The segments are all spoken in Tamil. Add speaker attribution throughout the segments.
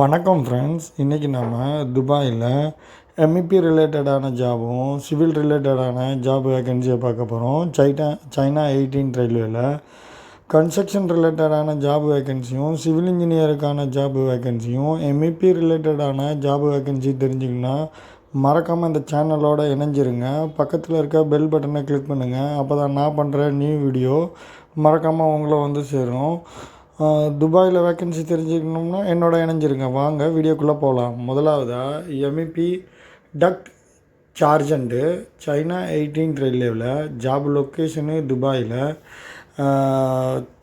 Speaker 1: வணக்கம் ஃப்ரெண்ட்ஸ் இன்றைக்கி நாம் துபாயில் எம்இபி ரிலேட்டடான ஜாபும் சிவில் ரிலேட்டடான ஜாப் வேகன்சியை பார்க்க போகிறோம் சைனா சைனா எயிட்டீன் ரயில்வேல கன்ஸ்ட்ரக்ஷன் ரிலேட்டடான ஜாப் வேகன்சியும் சிவில் இன்ஜினியருக்கான ஜாப் வேகன்சியும் எம்இபி ரிலேட்டடான ஜாப் வேகன்சி தெரிஞ்சிங்கன்னா மறக்காமல் இந்த சேனலோட இணைஞ்சிருங்க. பக்கத்தில் இருக்க பெல் பட்டனை கிளிக் பண்ணுங்கள் அப்போ தான் நான் பண்ணுற நியூ வீடியோ மறக்காமல் உங்களை வந்து சேரும். துபாயில் வேக்கன்சி தெரிஞ்சுக்கணும்னா என்னோட இணைஞ்சிருங்க. வாங்க வீடியோக்குள்ளே போகலாம் முதலாவதாக MEP duct chargehand China eighteen ரயில்வேவில் job location துபாயில்.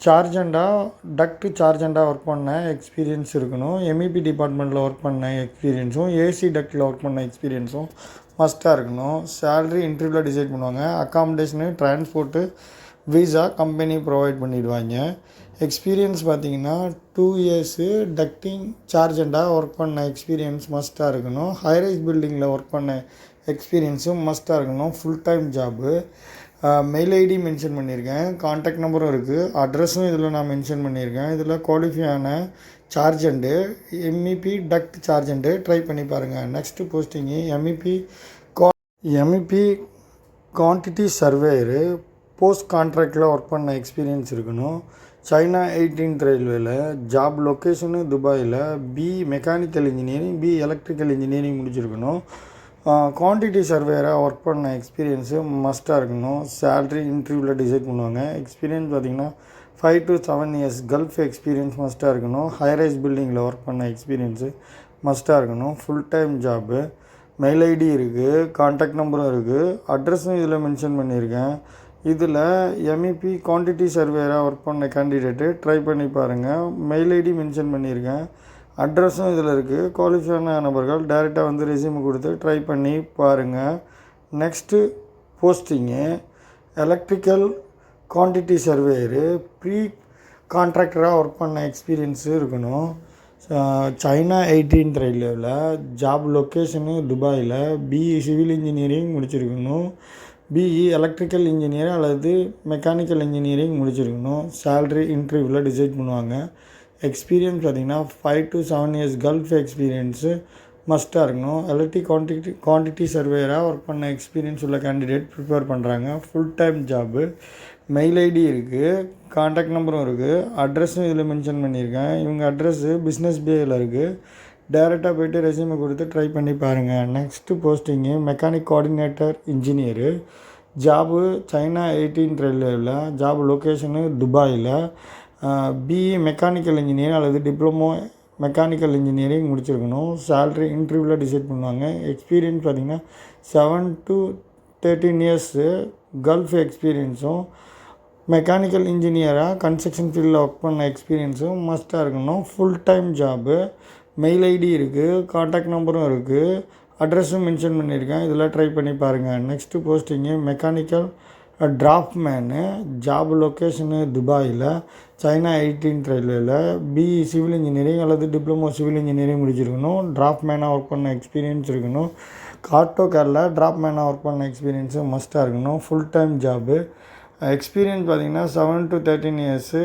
Speaker 1: சார்ஜண்டாக டக்ட் சார்ஜண்டாக ஒர்க் பண்ண எக்ஸ்பீரியன்ஸ் இருக்கணும். எம்இபி டிபார்ட்மெண்ட்டில் ஒர்க் பண்ண எக்ஸ்பீரியன்ஸும் ஏசி டக்டில் ஒர்க் பண்ண எக்ஸ்பீரியன்ஸும் மஸ்ட்டாக இருக்கணும். சேல்ரி இன்டர்வியூவில் டிசைட் பண்ணுவாங்க. Accommodation transport visa company provide பண்ணிவிடுவாங்க எக்ஸ்பீரியன்ஸ் பார்த்தீங்கன்னா டூ இயர்ஸு டக்டிங் சார்ஜண்டாக ஒர்க் பண்ண எக்ஸ்பீரியன்ஸ் மஸ்ட்டாக இருக்கணும். ஹைரைஸ் பில்டிங்கில் ஒர்க் பண்ண எக்ஸ்பீரியன்ஸும் மஸ்ட்டாக இருக்கணும். Full time job mail ID mention பண்ணியிருக்கேன். காண்டாக்ட் நம்பரும் இருக்குது அட்ரஸும் இதில் நான் மென்ஷன் பண்ணியிருக்கேன். இதில் குவாலிஃபையான chargehand MEP duct chargehand try பண்ணி பாருங்கள் நெக்ஸ்ட்டு போஸ்டிங்கு எம்இபி கா எம்இபி குவான்டிட்டி சர்வேயரு போஸ்ட் கான்ட்ராக்டில் ஒர்க் பண்ண எக்ஸ்பீரியன்ஸ் இருக்கணும். சைனா எயிட்டீன்த் ரயில்வேல ஜாப் லொக்கேஷனு துபாயில் B mechanical engineering B electrical engineering முடிச்சிருக்கணும். குவான்டிட்டி சர்வேராக ஒர்க் பண்ண எக்ஸ்பீரியன்ஸு மஸ்ட்டாக இருக்கணும். சேல்ரி இன்டர்வியூவில் டிசைட் பண்ணுவாங்க. எக்ஸ்பீரியன்ஸ் பார்த்திங்கன்னா five to seven years Gulf experience மஸ்ட்டாக இருக்கணும். ஹைரைஸ் பில்டிங்கில் ஒர்க் பண்ண எக்ஸ்பீரியன்ஸு மஸ்ட்டாக இருக்கணும். Full time job mail ID இருக்குது கான்டாக்ட் நம்பரும் இருக்குது அட்ரஸும் இதில் மென்ஷன் பண்ணியிருக்கேன். இதில் எம்இபி குவான்டிட்டி சர்வேராக ஒர்க் பண்ண கேண்டிடேட்டு ட்ரை பண்ணி பாருங்கள் மெயில் ஐடி மென்ஷன் பண்ணியிருக்கேன் அட்ரஸும் இதில் இருக்குது குவாலிஃபைடான நபர்கள் டைரெக்டாக வந்து ரெசியூம் கொடுத்து ட்ரை பண்ணி பாருங்கள் next posting electrical quantity surveyor pre கான்ட்ராக்டராக work பண்ண எக்ஸ்பீரியன்ஸு இருக்கணும். சைனா எயிட்டீன்த் ரயில்வேவில் ஜாப் லொக்கேஷனு துபாயில் பிஇ சிவில் இன்ஜினியரிங் முடிச்சிருக்கணும். பிஇ எலக்ட்ரிக்கல் இன்ஜினியர் அல்லது மெக்கானிக்கல் இன்ஜினியரிங் முடிச்சிருக்கணும். சேல்ரி இன்டர்வியூவில் டிசைட் பண்ணுவாங்க. எக்ஸ்பீரியன்ஸ் பார்த்திங்கன்னா five to seven years Gulf experience மஸ்ட்டாக இருக்கணும். எலக்ட்ரிக் குவான்டிட்டி குவான்டிட்டி சர்வேயராக ஒர்க் பண்ண எக்ஸ்பீரியன்ஸ் உள்ள கேண்டிடேட் ப்ரிப்பேர் பண்ணுறாங்க full time job mail ID இருக்குது காண்டாக்ட் நம்பரும் இருக்குது அட்ரஸும் இதில் மென்ஷன் பண்ணியிருக்கேன். இவங்க அட்ரஸ்ஸு பிஸ்னஸ் பேயில் இருக்குது டேரெக்டாக போய்ட்டு ரெசியூமை கொடுத்து ட்ரை பண்ணி பாருங்கள் next posting mechanic coordinator engineer job China eighteen ரயில்வேவில் job location துபாயில் பிஇ மெக்கானிக்கல் இன்ஜினியர் அல்லது டிப்ளமோ மெக்கானிக்கல் இன்ஜினியரிங் முடிச்சிருக்கணும். சேல்ரி இன்டர்வியூவில் டிசைட் பண்ணுவாங்க. எக்ஸ்பீரியன்ஸ் பார்த்திங்கன்னா seven to thirteen years Gulf எக்ஸ்பீரியன்ஸும் mechanical இன்ஜினியராக கன்ஸ்ட்ரக்ஷன் ஃபீல்டில் ஒர்க் பண்ண எக்ஸ்பீரியன்ஸும் மஸ்ட்டாக இருக்கணும். Full time job mail ID இருக்குது காண்டாக்ட் நம்பரும் இருக்குது அட்ரஸும் மென்ஷன் பண்ணியிருக்கேன். இதெல்லாம் ட்ரை பண்ணி பாருங்கள் next posting mechanical draftsman job location துபாயில். சைனா எயிட்டீன் ரயில்வேயில் பிஇ சிவில் இன்ஜினியரிங் அல்லது டிப்ளமோ சிவில் இன்ஜினியரிங் முடிச்சிருக்கணும். டிராஃப்ட்மேனாக ஒர்க் பண்ண எக்ஸ்பீரியன்ஸ் இருக்கணும். காட்டோ கேரில் டிராப்மேனாக ஒர்க் பண்ண எக்ஸ்பீரியன்ஸு மஸ்ட்டாக இருக்கணும். ஃபுல் டைம் ஜாபு எக்ஸ்பீரியன்ஸ் பார்த்திங்கன்னா seven to thirteen years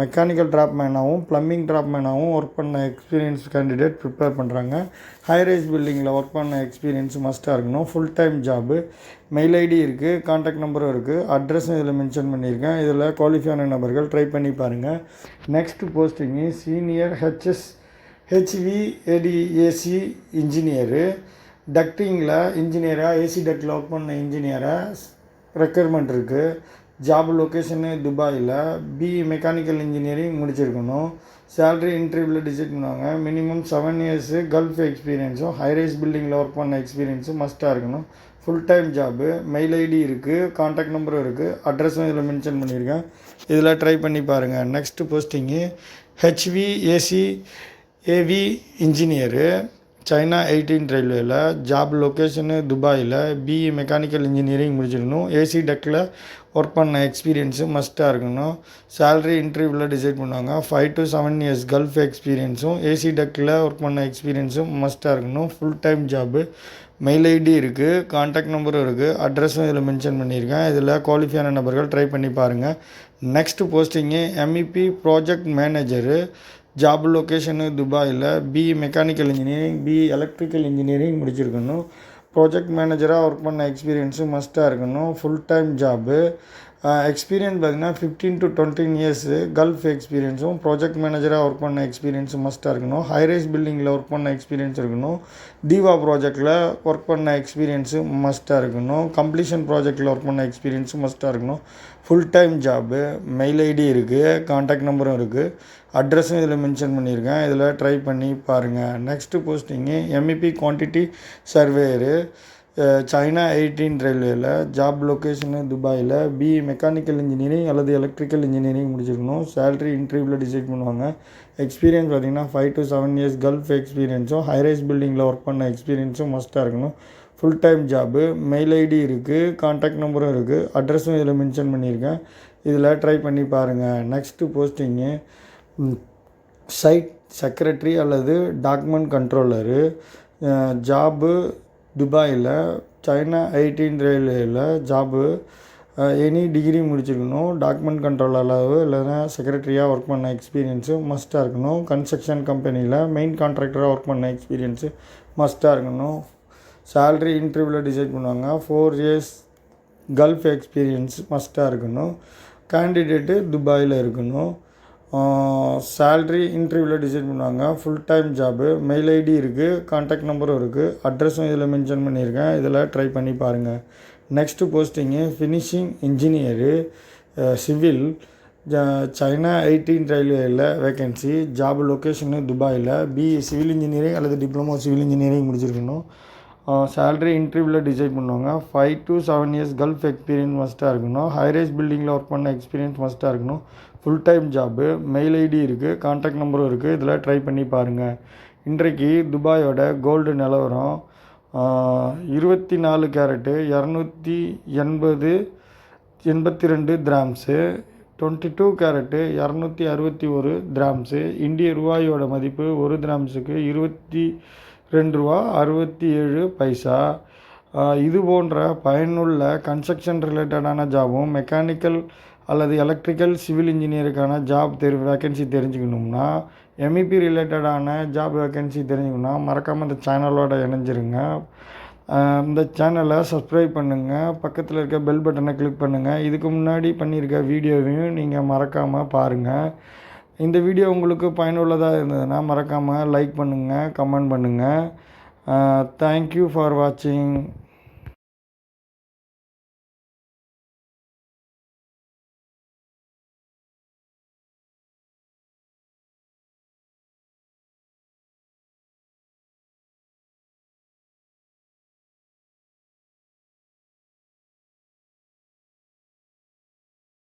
Speaker 1: mechanical ட்ராப்மேனாகவும் plumbing ட்ராப்மேனாகவும் ஒர்க் பண்ண எக்ஸ்பீரியன்ஸ் கேண்டிடேட் ப்ரிப்பேர் பண்ணுறாங்க ஹைரைஸ் பில்டிங்கில் ஒர்க் பண்ண எக்ஸ்பீரியன்ஸ் மஸ்ட்டாக இருக்கணும். Full time job mail ID இருக்குது காண்டாக்ட் நம்பரும் இருக்குது அட்ரஸும் இதில் மென்ஷன் பண்ணியிருக்கேன். இதில் குவாலிஃபையான நபர்கள் ட்ரை பண்ணி பாருங்கள் next posting senior HS HV ADAC engineer டக்டிங்கில் இன்ஜினியராக ஏசி டக்டில் ஒர்க் பண்ண இன்ஜினியராக ரெக்யர்மெண்ட் இருக்குது ஜாப் லொக்கேஷனு துபாயில் பிஇ மெக்கானிக்கல் இன்ஜினியரிங் முடிச்சிருக்கணும். சேல்ரி இன்டர்வியூவில் டிசைட் பண்ணுவாங்க. மினிமம் செவன் இயர்ஸு கல்ஃப் எக்ஸ்பீரியன்ஸும் ஹைரைஸ் பில்டிங்கில் ஒர்க் பண்ண எக்ஸ்பீரியன்ஸும் மஸ்ட்டாக இருக்கணும். Full time job mail ID இருக்குது காண்டாக்ட் நம்பரும் இருக்குது அட்ரஸும் இதில் மென்ஷன் பண்ணியிருக்கேன் இதில் ட்ரை பண்ணி பாருங்கள் next posting HV AC AV engineer China eighteen ரயில்வேயில் ஜாப் லொக்கேஷனு துபாயில் பிஇ மெக்கானிக்கல் இன்ஜினியரிங் முடிச்சிருக்கணும். ஏசி டெக்கில் ஒர்க் பண்ண எக்ஸ்பீரியன்ஸு மஸ்ட்டாக இருக்கணும். சேல்ரி இன்டர்வியூவில் டிசைட் பண்ணுவாங்க. Five to seven years Gulf எக்ஸ்பீரியன்ஸும் AC டெக்கில் ஒர்க் பண்ண எக்ஸ்பீரியன்ஸும் மஸ்ட்டாக இருக்கணும். Full time job mail ID இருக்குது காண்டாக்ட் நம்பரும் இருக்குது அட்ரஸும் இதில் மென்ஷன் பண்ணியிருக்கேன். இதில் குவாலிஃபையான நபர்கள் ட்ரை பண்ணி பாருங்கள் next posting MEP project manager job location துபாயில் BE mechanical engineering BE electrical engineering முடிச்சிருக்கணும். ப்ராஜெக்ட் மேனேஜராக ஒர்க் பண்ண எக்ஸ்பீரியன்ஸும் மஸ்ட்டாக இருக்கணும். ஃபுல் டைம் ஜாபு எக்ஸ்பீரியன்ஸ் பார்த்தீங்கன்னா fifteen to twenty years Gulf எக்ஸ்பீரியன்ஸும் project மேனேஜராக ஒர்க் பண்ண எக்ஸ்பீரியன்ஸும் மஸ்ட்டாக இருக்கணும். ஹைரைஸ் பில்டிங்கில் ஒர்க் பண்ண எக்ஸ்பீரியன்ஸ் இருக்கணும். தீவா ப்ராஜெக்டில் ஒர்க் பண்ண எக்ஸ்பீரியன்ஸும் மஸ்ட்டாக இருக்கணும். கம்ப்ளீஷன் ப்ராஜெக்டில் ஒர்க் பண்ண எக்ஸ்பீரியன்ஸும் மஸ்ட்டாக இருக்கணும். Full time job mail ID இருக்குது காண்டாக்ட் நம்பரும் இருக்குது அட்ரஸும் இதில் மென்ஷன் பண்ணியிருக்கேன். இதில் ட்ரை பண்ணி பாருங்கள் next posting MEP quantity surveyor China eighteen ரயில்வேயில் ஜாப் லொக்கேஷனு துபாயில் பிஇ மெக்கானிக்கல் இன்ஜினியரிங் அல்லது எலக்ட்ரிக்கல் இன்ஜினியரிங் முடிச்சிருக்கணும். சேல்ரி இன்டர்வியூவில் டிசைட் பண்ணுவாங்க. எக்ஸ்பீரியன்ஸ் பார்த்தீங்கன்னா five to seven years Gulf எக்ஸ்பீரியன்ஸும் high rise பில்டிங்கில் ஒர்க் பண்ண எக்ஸ்பீரியன்ஸும் மஸ்ட்டாக இருக்கணும். Full time job mail ID இருக்குது காண்டாக்ட் நம்பரும் இருக்குது அட்ரஸும் இதில் மென்ஷன் பண்ணியிருக்கேன். இதில் ட்ரை பண்ணி பாருங்கள் நெக்ஸ்ட்டு போஸ்டிங்கு சைட் செக்ரட்டரி அல்லது டாக்குமெண்ட் கண்ட்ரோலரு ஜாபு துபாயில் சைனா எயிட்டீன் ரயில்வேயில் ஜாபு எனி டிகிரி முடிச்சிருக்கணும். டாக்குமெண்ட் கண்ட்ரோல் அளவு இல்லைன்னா செக்ரட்டரியாக ஒர்க் பண்ண எக்ஸ்பீரியன்ஸு மஸ்ட்டாக இருக்கணும். கன்ஸ்ட்ரக்ஷன் கம்பெனியில் மெயின் கான்ட்ராக்டராக ஒர்க் பண்ண எக்ஸ்பீரியன்ஸு மஸ்ட்டாக இருக்கணும். சேல்ரி இன்டர்வியூவில் டிசைட் பண்ணுவாங்க. ஃபோர் இயர்ஸ் கல்ஃப் எக்ஸ்பீரியன்ஸ் மஸ்ட்டாக இருக்கணும். கேண்டிடேட்டு துபாயில் இருக்கணும். சேல்ரி இன்டர்வியூவில் டிசைட் பண்ணுவாங்க. Full time job mail ID இருக்குது காண்டாக்ட் நம்பரும் இருக்குது அட்ரஸும் இதில் மென்ஷன் பண்ணியிருக்கேன். இதில் ட்ரை பண்ணி பாருங்கள் next posting finishing engineer civil China eighteen ரயில்வேயில் வேக்கன்சி ஜாப் லொக்கேஷனு துபாயில் பிஇ சிவில் இன்ஜினியரிங் அல்லது டிப்ளமோ சிவில் இன்ஜினியரிங் முடிச்சிருக்கணும். சேல்ரி இன்டர்வியூவில் டிசைட் பண்ணுவாங்க. Five to seven years Gulf experience மஸ்ட்டாக இருக்கணும். ஹைரேஸ் பில்டிங்கில் ஒர்க் பண்ண எக்ஸ்பீரியன்ஸ் மஸ்ட்டாக இருக்கணும். Full time job mail ID இருக்குது காண்டாக்ட் நம்பரும் இருக்குது இதில் ட்ரை பண்ணி பாருங்கள் இன்றைக்கு துபாயோட கோல்டு நிலவரம் இருபத்தி நாலு கேரட்டு இரநூத்தி எண்பது எண்பத்தி ரெண்டு கிராம்ஸு டுவெண்ட்டி டூ கேரட்டு இரநூத்தி அறுபத்தி ஒரு கிராம்ஸு இந்திய ரூபாயோட மதிப்பு ஒரு கிராம்ஸுக்கு இருபத்தி ரெண்டு ரூபா அறுபத்தி ஏழு பைசா இது போன்ற பயனுள்ள கன்ஸ்ட்ரக்ஷன் ரிலேட்டடான ஜாபும் மெக்கானிக்கல் அல்லது எலக்ட்ரிக்கல் சிவில் இன்ஜினியருக்கான ஜாப் தெரி வேக்கன்சி தெரிஞ்சுக்கணும்னா எம்இபி ரிலேட்டடான ஜாப் வேக்கன்சி தெரிஞ்சுக்கணும்னா மறக்காமல் இந்த சேனலோட இணைஞ்சிருங்க. இந்த சேனலை சப்ஸ்கிரைப் பண்ணுங்கள் பக்கத்தில் இருக்க பெல் பட்டனை கிளிக் பண்ணுங்கள் இதுக்கு முன்னாடி பண்ணியிருக்க வீடியோவையும் நீங்கள் மறக்காமல் பாருங்கள் இந்த வீடியோ உங்களுக்கு பயனுள்ளதாக இருந்ததுன்னா மறக்காமல் லைக் பண்ணுங்கள் கமெண்ட் பண்ணுங்கள் தேங்க்யூ ஃபார் வாட்சிங்